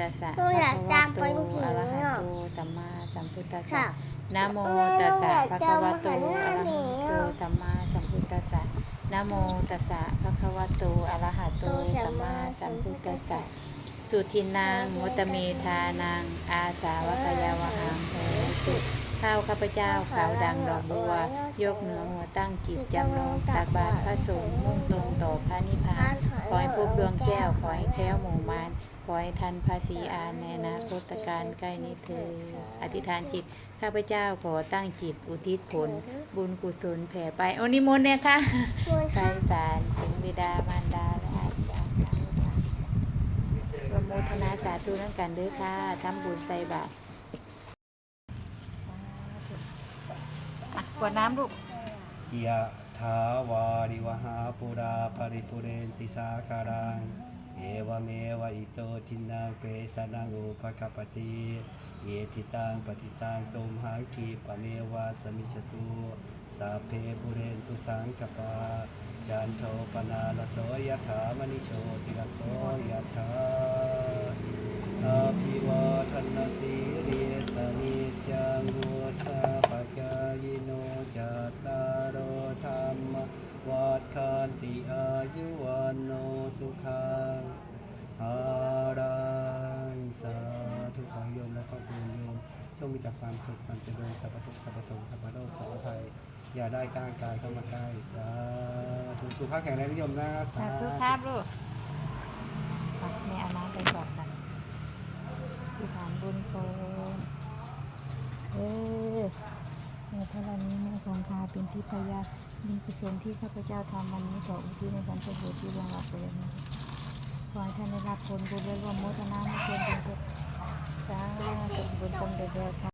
ตัสสะหนูอยากภะคะวะจำโตเป็นผีอะระหะอะโตสัมมาสัมพุทธัสสะค่ะนะโมเออตัสสะหนูอยากภะคะวะโตจำหันหน้าอะระหนีหะโตอะสัมมาสัมพุทธัสสะนะโมตัสสะภะคะวะโตอะระหะโตสัมมาสัมพุทธัสสะสุทินังมุตตเมธานังอาสาวกยาวหังโหตุข้าวข้าพเจ้าขาวดังดอกบัว ยกเหนือหัวตั้งจิตจำลงตักบาตรพระสงฆ์มุ่งตรงต่อพระนิพพาน ขอให้พบดวงแก้ว ขอให้แคล้วหมู่มารข อให้ทันภาษีอานในอนาคตการใกล้นี้เธอญอธิษฐานจิต ข้าพเจ้าขอตั้งจิตอุทิศผล บุญกุศลแผ่ไปโอนิมนต์เนี่ยค่ะคุณไพค่ะศาลถึงบิดามารดาและอาจารย์ทั้งหลายประโมทนาสาธุนั่งกันเด้วยค่ะทำบุญใส่บาตรอะกวดน้ำลูกยะถาวาริวหาปุราปริปุเรนติสาคารังเอ วเมวะอิโตทินังเปสนังอุปกปติเยติตังปฏิตังตุมหังคีปเมวะสมิชตุสาเพปุเรนตุสังกปาจันโทปนาลโสยถามณิโชติลโสย ติอายุวันโนสุขังภารังสาธุขอโยมและครอบครัวโยมจงมีแต่ความสุขความเจริญสัพพทุกสัพพสงสัพพโรคสัพพภัยอย่าได้ก้างกายเข้ามาใกล้สาธุสุขภาพแข็งแรงนิยมนะสาธุครับลูกแม่เอาน้ำไปกอดกันที่ฐานบุญโกนเออแม่ธรณีแม่ คงคาเป็นที่พยาบุญกุศลที่ข้าพเจ้าทำวันนี้ขออุทิศในบรรพบุรุษที่ล่วงลับไปแล้วนะขอให้ท่านได้รับผลบุญและร่วมโมทนาให้เชิญเป็นสุขสาสมบุญสำเร็จแล้วค่ะ